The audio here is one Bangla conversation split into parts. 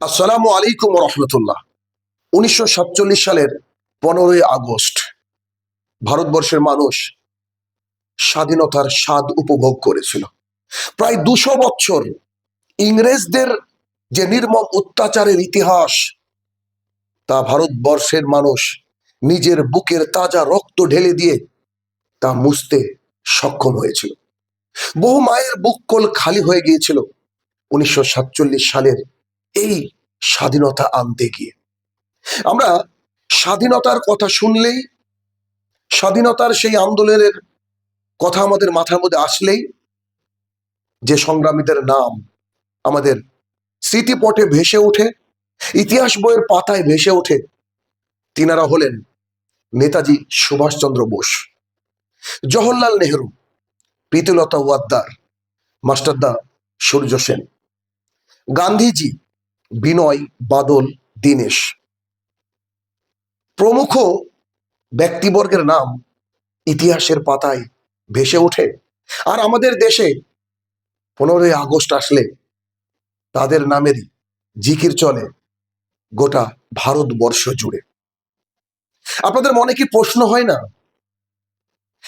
আসসালামু আলাইকুম রহমতুল্লাহ উনিশশো সাতচল্লিশ সালের পনেরোই আগস্ট, ভারতবর্ষের মানুষ স্বাধীনতার স্বাদ উপভোগ করেছিল। প্রায় দুশো বছর ইংরেজদের যে নির্মম অত্যাচারের ইতিহাস, তা ভারতবর্ষের মানুষ নিজের বুকের তাজা রক্ত ঢেলে দিয়ে তা মুছতে সক্ষম হয়েছিল। বহু মায়ের বুক বুককল খালি হয়ে গিয়েছিল। উনিশশো সাতচল্লিশ সালের এই স্বাধীনতা আনতে গিয়ে। আমরা স্বাধীনতার কথা শুনলেই, স্বাধীনতার সেই আন্দোলনের কথা আমাদের মাথার মধ্যে আসলেই, যে সংগ্রামীদের নাম আমাদের স্মৃতিপটে ভেসে ওঠে, ইতিহাস বইয়ের পাতায় ভেসে ওঠে, তিনারা হলেন নেতাজি সুভাষচন্দ্র বোস, জওহরলাল নেহরু, প্রীতিলতা ওয়াদ্দার, মাস্টারদা সূর্য সেন, গান্ধীজি বিনয় বাদল দীনেশ। প্রমুখ ব্যক্তিবর্গের নাম ইতিহাসের পাতায় ভেসে ওঠে। আর আমাদের দেশে পনেরোই আগস্ট আসলে তাদের নামেরই জিকির চলে গোটা ভারতবর্ষ জুড়ে। আপনাদের মনে কি প্রশ্ন হয় না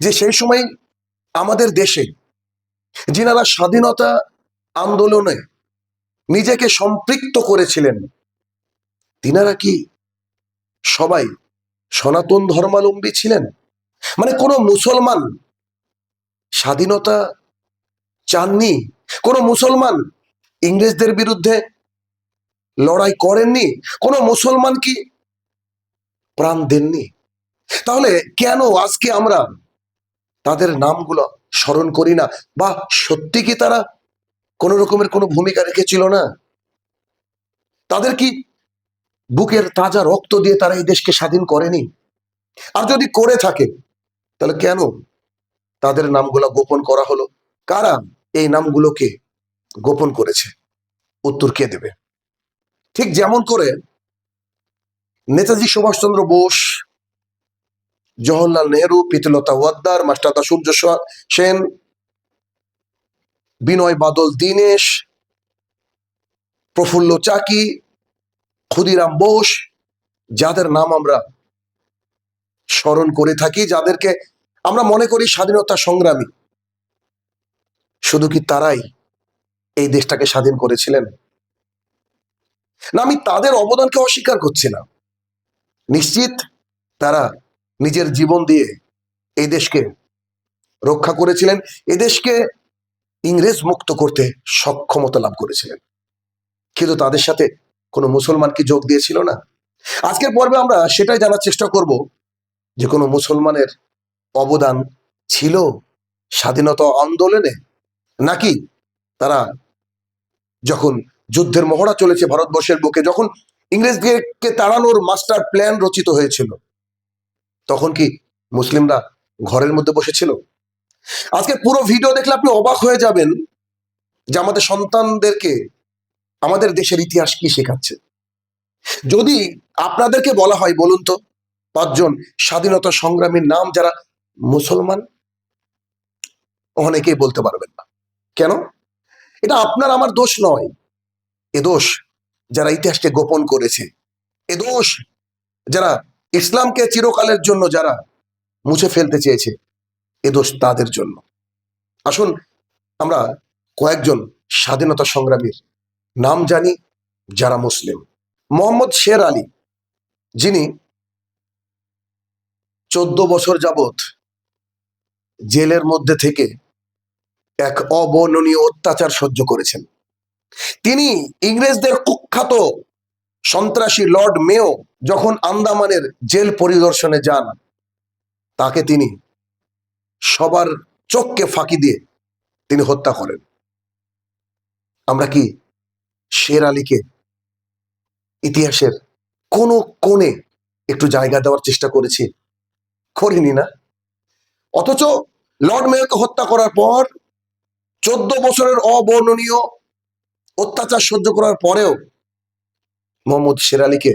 যে সেই সময় আমাদের দেশে যিনারা স্বাধীনতা আন্দোলনে নিজেকে সম্পৃক্ত করেছিলেন। তিনারা কি সবাই সনাতন ধর্মাবলম্বী ছিলেন? মানে কোনো মুসলমান স্বাধীনতা চাননি? কোনো মুসলমান ইংরেজদের বিরুদ্ধে লড়াই করেননি? কোনো মুসলমান কি প্রাণ দেননি? তাহলে কেন আজকে আমরা তাদের নামগুলো স্মরণ করি না? বা সত্যি কি তারা কোন রকমের কোনো ভূমিকা রেখেছিল না? তাদের কি বুকের তাজা রক্ত দিয়ে তারা এই দেশকে স্বাধীন করেনি? আর যদি করে থাকে, তাহলে কেন তাদের নামগুলো গোপন করা হলো? কারা এই নামগুলোকে গোপন করেছে? উত্তর কে দেবে? ঠিক যেমন করে নেতাজি সুভাষচন্দ্র বোস, জওহরলাল নেহরু, প্রীতিলতা ওয়াদ্দার, মাস্টারদা সূর্য সেন বিনয় বাদল দীনেশ, প্রফুল্ল চাকি, ক্ষুদিরাম বোস, যাদের নাম আমরা স্মরণ করে থাকি, যাদেরকে আমরা মনে করি স্বাধীনতা সংগ্রামী। শুধু কি তারাই এই দেশটাকে স্বাধীন করেছিলেন? না, আমি তাদের অবদানকে অস্বীকার করছি না। নিশ্চিত তারা নিজের জীবন দিয়ে এই দেশকে রক্ষা করেছিলেন। এদেশকে ইংরেজ মুক্ত করতে সক্ষমতা লাভ করেছিলেন। কিন্তু তাদের সাথে কোনো মুসলমান কি যোগ দিয়েছিল না? আজকের পর্বে আমরা সেটাই জানার চেষ্টা করব যে কোনো মুসলমানের অবদান ছিল স্বাধীনতা আন্দোলনে, নাকি তারা যখন যুদ্ধের মহড়া চলেছে ভারতবর্ষের বুকে, যখন ইংরেজদেরকে তাড়ানোর মাস্টার প্ল্যান রচিত হয়েছিল, তখন কি মুসলিমরা ঘরের মধ্যে বসেছিল? আজকে পুরো ভিডিও দেখলে আপনি অবাক হয়ে যাবেন যে আমাদের সন্তানদেরকে আমাদের দেশের ইতিহাস কি শেখাচ্ছে। যদি আপনাদেরকে বলা হয় বলুন তো, পাঁচজন স্বাধীনতা সংগ্রামীর নাম যারা মুসলমান, অনেকেই বলতে পারবেন না। কেন? এটা আপনার আমার দোষ নয়। এ দোষ যারা ইতিহাসকে গোপন করেছে। এ দোষ যারা ইসলামকে চিরকালের জন্য যারা মুছে ফেলতে চেয়েছে। এ দোষ তাদের জন্য। আসুন, আমরা কয়েকজন স্বাধীনতা সংগ্রামীর নাম জানি যারা মুসলিম। মোহাম্মদ শের আলী, যিনি চোদ্দ বছর যাবত জেলের মধ্যে থেকে এক অবর্ণনীয় অত্যাচার সহ্য করেছেন। তিনি ইংরেজদের কুখ্যাত সন্ত্রাসী লর্ড মেও যখন আন্দামানের জেল পরিদর্শনে যান, তাকে তিনি সবার চোখকে ফাঁকি দিয়ে তিনি হত্যা করেন। আমরা কি শের আলীকে ইতিহাসের কোন কোণে একটু জায়গা দেওয়ার চেষ্টা করেছি? করিনি না। অথচ লর্ড মেয়রকে হত্যা করার পর চোদ্দ বছরের অবর্ণনীয় অত্যাচার সহ্য করার পরেও মোহাম্মদ শের আলীকে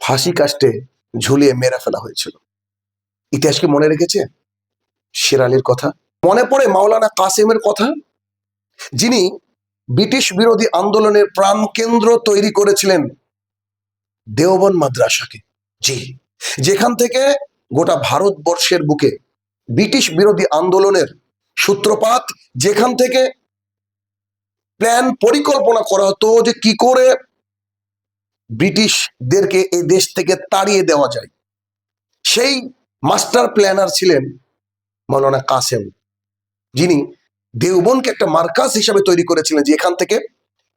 ফাঁসি কাস্টে ঝুলিয়ে মেরা ফেলা হয়েছিল। ইতিহাস কি মনে রেখেছে? শের আলীর কথা। মনে পড়ে মাওলানা কাসেমের কথা? যিনি ব্রিটিশ বিরোধী আন্দোলনের প্রাণকেন্দ্র তৈরি করেছিলেন দেওবন মাদ্রাসাকে। জি, যেখান থেকে গোটা ভারতবর্ষের বুকে ব্রিটিশ বিরোধী আন্দোলনের সূত্রপাত, যেখান থেকে প্ল্যান পরিকল্পনা করা হতো যে কি করে ব্রিটিশদেরকে এই দেশ থেকে তাড়িয়ে দেওয়া যায়। সেই মাস্টার প্ল্যানার ছিলেন মৌলানা কাসেম। যিনি দেওবনকে একটা মার্কাস হিসাবে তৈরি করেছিলেন যে এখান থেকে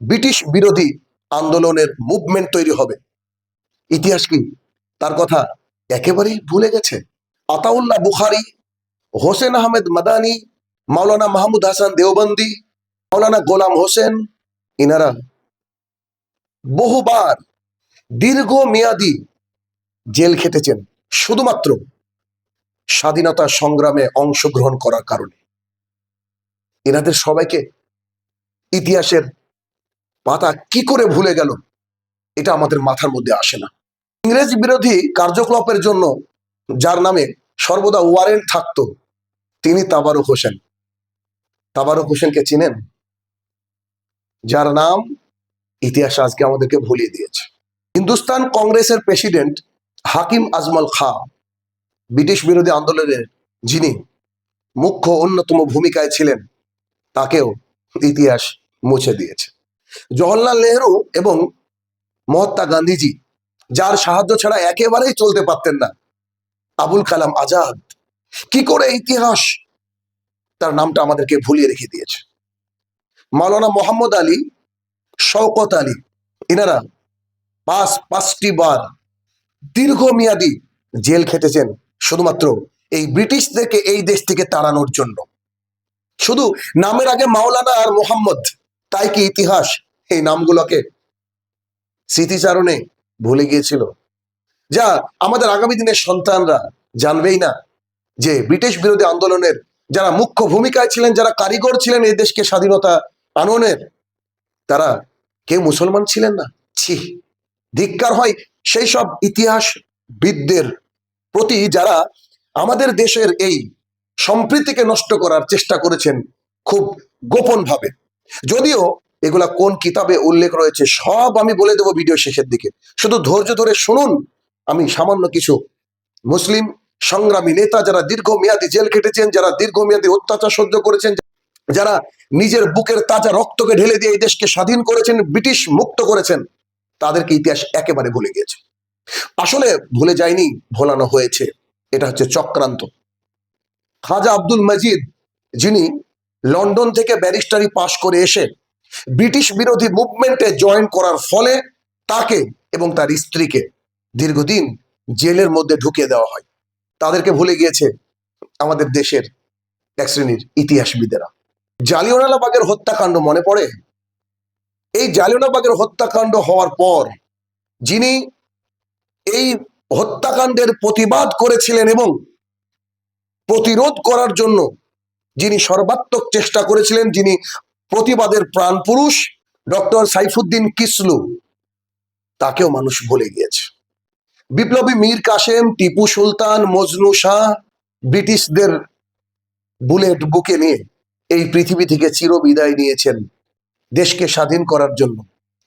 ব্রিটিশ বিরোধী আন্দোলনের মুভমেন্ট তৈরি হবে। ইতিহাস কি? তার কথা একেবারেই ভুলে গেছে। আতাউল্লাহ বুখারি, হোসেন আহমেদ মাদানি মাওলানা মাহমুদ হাসান দেওবন্দি মাওলানা গোলাম হোসেন, ইনারা বহুবার দীর্ঘ মেয়াদি জেল খেটেছেন। শুধুমাত্র স্বাধীনতা সংগ্রামে অংশগ্রহণ করার কারণে। এনাদের সবাইকে ইতিহাসের পাতা কি করে ভুলে গেল, এটা আমাদের মাথার মধ্যে আসে না। ইংরেজ বিরোধী কার্যকলাপের জন্য যার নামে সর্বদা ওয়ারেন্ট থাকতো, তিনি তাবারুক হোসেন। তাবারুক হোসেনকে চিনেন? যার নাম ইতিহাস আজকে আমাদেরকে ভুলিয়ে দিয়েছে। হিন্দুস্তান কংগ্রেসের প্রেসিডেন্ট হাকিম আজমল খা ব্রিটিশ বিরোধী আন্দোলনের যিনি মুখ্য অন্যতম ভূমিকায় ছিলেন, তাকেও ইতিহাস মুছে দিয়েছে। জওহরলাল নেহরু এবং মহাত্মা গান্ধীজি, যার সাহায্য ছাড়া একেবারেই চলতে পারতেন না, আবুল কালাম আজাদ, কি করে ইতিহাস তার নামটা আমাদেরকে ভুলিয়ে রেখে দিয়েছে। মাওলানা মোহাম্মদ আলী, শওকত আলী এনারা পাঁচ, পাঁচটি বার দীর্ঘমেয়াদী জেল খেটেছেন শুধুমাত্র এই ব্রিটিশদেরকে এই দেশ থেকে তাড়ানোর জন্য। শুধু নামের আগে মাওলানা আর মোহাম্মদ, তাই কি ইতিহাস এই নামগুলোকে স্মৃতিচারণে ভুলে গিয়েছিল? যা আমাদের আগামী দিনের সন্তানরা জানবেই না যে ব্রিটিশ বিরোধী আন্দোলনের যারা মুখ্য ভূমিকায় ছিলেন, যারা কারিগর ছিলেন এই দেশকে স্বাধীনতা আননের, তারা কেউ মুসলমান ছিলেন না? ছি, ধিক্কার হয় সেই সব ইতিহাসবিদদের প্রতি যারা আমাদের দেশের এই সম্প্রীতিকে নষ্ট করার চেষ্টা করেছেন খুব গোপন ভাবে যদিও এগুলা কোন কিতাবে উল্লেখ রয়েছে সব আমি বলে দেবো ভিডিও শেষের দিকে। শুধু ধৈর্য ধরে শুনুন, আমি সামান্য কিছু মুসলিম সংগ্রামী নেতা যারা দীর্ঘমেয়াদী জেল কেটেছেন যারা দীর্ঘমেয়াদী অত্যাচার সহ্য করেছেন, যারা নিজের বুকের তাজা রক্তকে ঢেলে দিয়ে এই দেশকে স্বাধীন করেছেন, ব্রিটিশ মুক্ত করেছেন, তাদেরকে ইতিহাস একেবারে ভুলে গিয়েছে। আসলে ভুলে যায়নি, ভোলানো হয়েছে। এটা হচ্ছে চক্রান্ত। খাজা আব্দুল মজিদ, যিনি লন্ডন থেকে ব্যারিস্টারি পাশ করে এসে ব্রিটিশ বিরোধী মুভমেন্টে জয়েন করার ফলে তাকে এবং তার স্ত্রীকে দীর্ঘদিন জেলের মধ্যে ঢুকিয়ে দেওয়া হয়। তাদেরকে ভুলে গিয়েছে আমাদের দেশের এক শ্রেণির ইতিহাসবিদেরা। জালিওনালাবাগের হত্যাকাণ্ড মনে পড়ে? এই জালিওনাবাগের হত্যাকাণ্ড হওয়ার পর যিনি এই হত্যাকাণ্ডের প্রতিবাদ করেছিলেন এবং প্রতিরোধ করার জন্য যিনি সর্বাত্মক চেষ্টা করেছিলেন, যিনি প্রতিবাদের প্রাণ পুরুষ ডক্টর সাইফুদ্দিন কিসলু, তাকেও মানুষ ভুলে গিয়েছে। বিপ্লবী মীর কাসেম, টিপু সুলতান, মজনু শাহ, ব্রিটিশদের বুলেট বুকে নিয়ে এই পৃথিবী থেকে চির বিদায় নিয়েছেন, দেশকে স্বাধীন করার জন্য।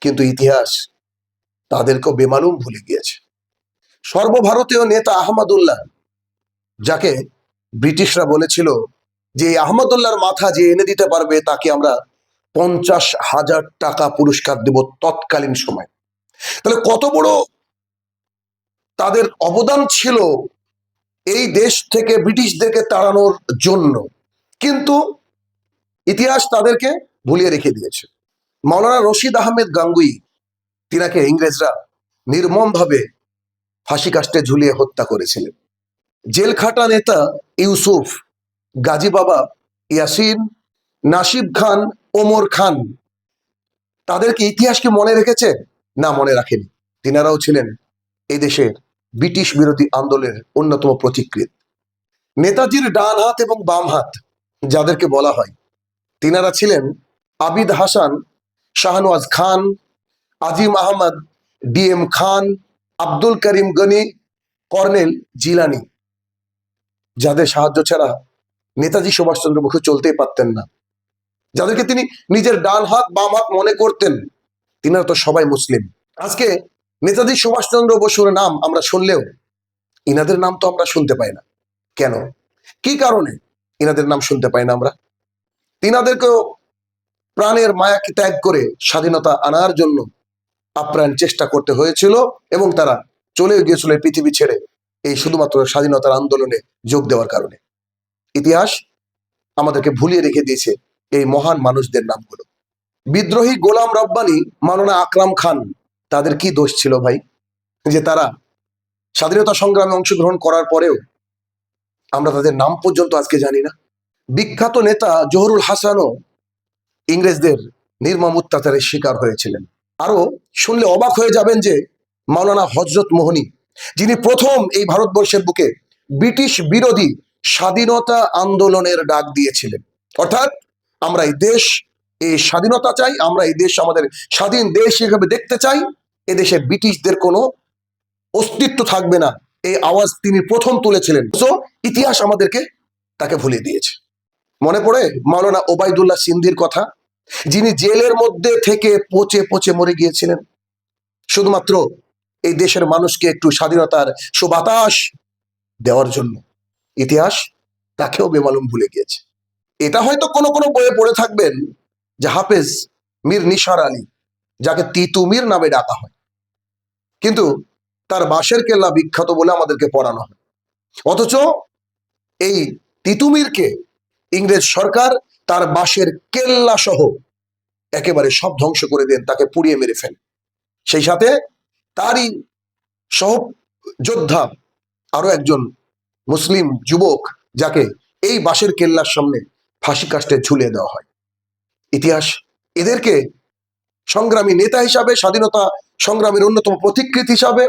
কিন্তু ইতিহাস তাদেরকেও বেমালুম ভুলে গিয়েছে। সর্বভারতীয় নেতা আহমদুল্লাহ, যাকে ব্রিটিশরা বলেছিল যে আহমদুল্লাহর মাথা যে এনে দিতে পারবে, তাকে আমরা পঞ্চাশ হাজার টাকা পুরস্কার দেব তৎকালীন সময়। তাহলে কত বড় তাদের অবদান ছিল এই দেশ থেকে ব্রিটিশদেরকে তাড়ানোর জন্য। কিন্তু ইতিহাস তাদেরকে ভুলিয়ে রেখে দিয়েছে। মাওলানা রশিদ আহমেদ গাঙ্গুই, তিনাকে ইংরেজরা নির্মমভাবে ফাঁসি কাস্টে ঝুলিয়ে হত্যা করেছিলেন। জেলখাটা নেতা ইউসুফ, গাজী বাবা ইয়াসিন, নাসিব খান, ওমর খান তাদেরকে ইতিহাস কি মনে রেখেছে? না, মনে রাখেনি। তিনারাও ছিলেন এই দেশের ব্রিটিশ বিরোধী আন্দোলনের অন্যতম প্রতিকৃত। নেতাজির ডান হাত এবং বাম হাত, যাদেরকে বলা হয়, তিনারা ছিলেন আবিদ হাসান, শাহনওয়াজ খান, আজিম আহমদ ডিএম খান আব্দুল করিম গনি, কর্নেল জিলানি, যাদের সাহায্য ছাড়া নেতাজি সুভাষচন্দ্র মুখে চলতেই পারতেন না। যাদেরকে তিনি নিজের ডান হাত, বাম হাত মনে করতেন, তিনারা তো সবাই মুসলিম। আজকে নেতাজি সুভাষচন্দ্র বসুর নাম আমরা শুনলেও ইনাদের নাম তো আমরা শুনতে পাই না। কেন? কি কারণে ইনাদের নাম শুনতে পাই না আমরা? তিনাদেরকেও প্রাণের মায়াকে ত্যাগ করে স্বাধীনতা আনার জন্য আপ্রাণ চেষ্টা করতে হয়েছিল এবং তারা চলে গিয়েছিল এই পৃথিবী ছেড়ে এই শুধুমাত্র স্বাধীনতার আন্দোলনে যোগ দেওয়ার কারণে। ইতিহাস আমাদেরকে ভুলিয়ে রেখে দিয়েছে এই মহান মানুষদের নামগুলো। বিদ্রোহী গোলাম রব্বানি মাননা আকরাম খান, তাদের কি দোষ ছিল ভাই? যে তারা স্বাধীনতা সংগ্রামে অংশগ্রহণ করার পরেও আমরা তাদের নাম পর্যন্ত আজকে জানি না। বিখ্যাত নেতা জহরুল হাসানও ইংরেজদের নির্মম অত্যাচারের শিকার হয়েছিলেন। আরও শুনলে অবাক হয়ে যাবেন যে মাওলানা হজরত মোহনী, যিনি প্রথম এই ভারতবর্ষের বুকে ব্রিটিশ বিরোধী স্বাধীনতা আন্দোলনের ডাক দিয়েছিলেন। অর্থাৎ আমরা এই দেশ, এই স্বাধীনতা চাই, আমরা এই দেশ আমাদের স্বাধীন দেশ হিসেবে দেখতে চাই, এদেশে ব্রিটিশদের কোনো অস্তিত্ব থাকবে না। এই আওয়াজ তিনি প্রথম তুলেছিলেন। তো ইতিহাস আমাদেরকে তাকে ভুলিয়ে দিয়েছে। মনে পড়ে মাওলানা ওবায়দুল্লাহ সিন্ধির কথা? যিনি জেলের মধ্যে থেকে পচে পচে মরে গিয়েছিলেন। শুধুমাত্র এই দেশের মানুষকে একটু স্বাধীনতার সুবাতাস দেওয়ার জন্য। ইতিহাস তাকেও বেমালুম ভুলে গিয়েছে। এটা হয়তো কোনো কোনো বইয়ে পড়ে থাকবেন যে হাফেজ মীর নিসার আলী, যাকে তিতুমির নামে ডাকা হয়। কিন্তু তার বাঁশের কেল্লা বিখ্যাত বলে আমাদেরকে পড়ানো হয়। অথচ এই তিতুমিরকে ইংরেজ সরকার তার বাঁশের কেল্লা সহ একেবারে সব ধ্বংস করে দেন, তাকে পুড়িয়ে মেরে ফেল। সেই সাথে তারই সহ যোদ্ধা আরও একজন মুসলিম যুবক, যাকে এই বাঁশের কেল্লার সামনে ফাঁসি কাস্টে ঝুলিয়ে দেওয়া হয়। ইতিহাস এদেরকে সংগ্রামী নেতা হিসাবে, স্বাধীনতা সংগ্রামের অন্যতম প্রতিকৃত হিসাবে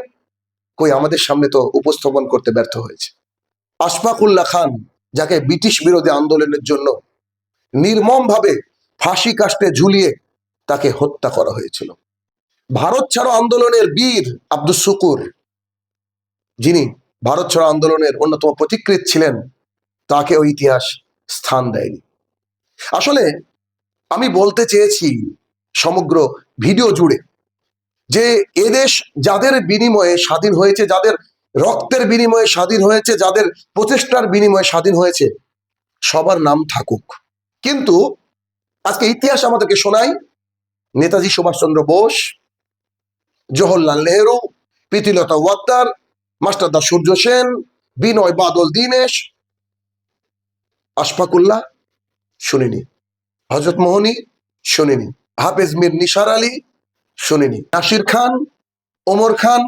কই আমাদের সামনে তো উপস্থাপন করতে ব্যর্থ হয়েছে। আশফাকুল্লাহ খান, যাকে ব্রিটিশ বিরোধী আন্দোলনের জন্য নির্মমভাবে ফাঁসি কাস্টে ঝুলিয়ে তাকে হত্যা করা হয়েছিল। ভারত ছাড়ো আন্দোলনের বীর আব্দুল শুকুর, যিনি ভারত ছাড়ো আন্দোলনের অন্যতম প্রতিকৃত ছিলেন তাকে ওই ইতিহাস স্থান দেয়নি। আসলে আমি বলতে চেয়েছি সমগ্র ভিডিও জুড়ে যে এদেশ যাদের বিনিময়ে স্বাধীন হয়েছে, যাদের রক্তের বিনিময়ে স্বাধীন হয়েছে, যাদের প্রচেষ্টার বিনিময়ে স্বাধীন হয়েছে, সবার নাম থাকুক। কিন্তু আজকে ইতিহাস আমাদেরকে শোনায় নেতাজি সুভাষচন্দ্র বোস, জওহরলাল নেহরু, প্রীতিলতা ওয়াদ্দার মাস্টারদা সূর্য সেন, বিনয় বাদল দীনেশ, আশফাকুল্লাহ শুনিনি হজরত মোহনী শুনিনি, হাফেজ মীর নিসার আলী শুনিনি, নাসির খান, ওমর খান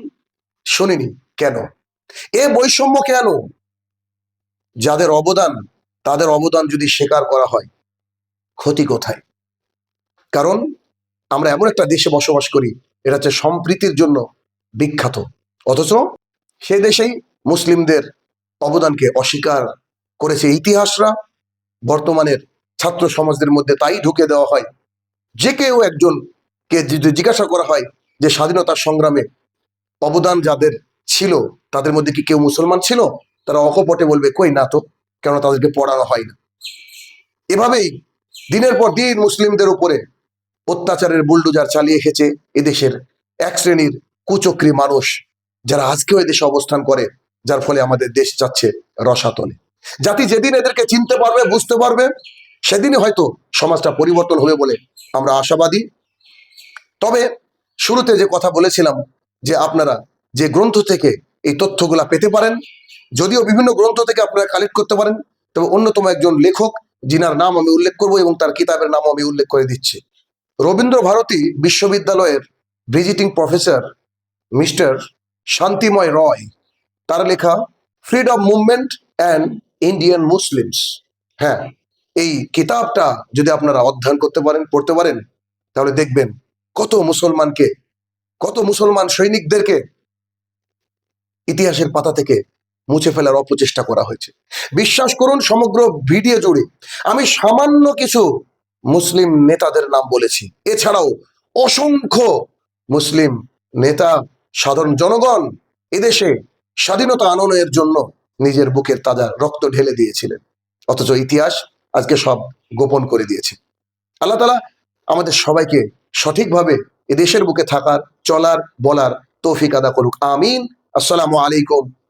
শুনিনি, কেন? এ বৈষম্য কেন? যাদের অবদান, তাদের অবদান যদি স্বীকার করা হয় ক্ষতি কোথায়? কারণ আমরা এমন একটা দেশে বসবাস করি এটা হচ্ছে সম্প্রীতির জন্য বিখ্যাত। অথচ সে দেশেই মুসলিমদের অবদানকে অস্বীকার করেছে ইতিহাসরা। বর্তমানের ছাত্র সমাজদের মধ্যে তাই ঢুকে দেওয়া হয়। যে কেউ একজনকে যদি জিজ্ঞাসা করা হয় যে স্বাধীনতা সংগ্রামে অবদান যাদের ছিল, তাদের মধ্যে কি কেউ মুসলমান ছিল? তারা অকপটে বলবে, কই না তো কেন তাদেরকে পড়ানো হয় না। এভাবেই দিনের পর দিন মুসলিমদের উপরে অত্যাচারের বুলডোজার চালিয়ে এসেছে এদেশের এক শ্রেণির কুচক্রী মানুষ যারা আজকেও এদেশে অবস্থান করে, যার ফলে আমাদের দেশ যাচ্ছে রসাতলে। জাতি যেদিন এদেরকে চিনতে পারবে, বুঝতে পারবে, সেদিনই হয়তো সমাজটা পরিবর্তন হবে বলে আমরা আশাবাদী। তবে শুরুতে যে কথা বলেছিলাম যে আপনারা যে গ্রন্থ থেকে এই তথ্যগুলা পেতে পারেন, যদিও বিভিন্ন গ্রন্থ থেকে আপনারা কালেক্ট করতে পারেন, তবে অন্যতম একজন লেখক যিনার নাম আমি উল্লেখ করব এবং তার কিতাবের নাম আমি উল্লেখ করে দিচ্ছি। রবীন্দ্র ভারতী বিশ্ববিদ্যালয়ের ভিজিটিং প্রফেসর মিস্টার শান্তিময় রয়, তার লেখা freedom movement and Indian Muslims হ্যাঁ এই কিতাবটা যদি আপনারা অধ্যয়ন করতে পারেন, পড়তে পারেন, তাহলে দেখবেন কত মুসলমানকে, কত মুসলমান সৈনিকদেরকে ইতিহাসের পাতা থেকে মুছে ফেলার অপচেষ্টা করা হয়েছে। বিশ্বাস করুন, সমগ্র ভিডিও জুড়ে আমি সামান্য কিছু মুসলিম নেতাদের নাম বলেছি। এছাড়াও অসংখ্য মুসলিম নেতা, সাধারণ জনগণ এদেশে স্বাধীনতা আনয়নের জন্য নিজের বুকের তাজা রক্ত ঢেলে দিয়েছিলেন। অথচ ইতিহাস আজকে সব গোপন করে দিয়েছে। আল্লাহ তালা আমাদের সবাইকে সঠিকভাবে এদেশের বুকে থাকার, চলার, বলার তৌফিক আদা করুক। আমিন। আসসালামু আলাইকুম।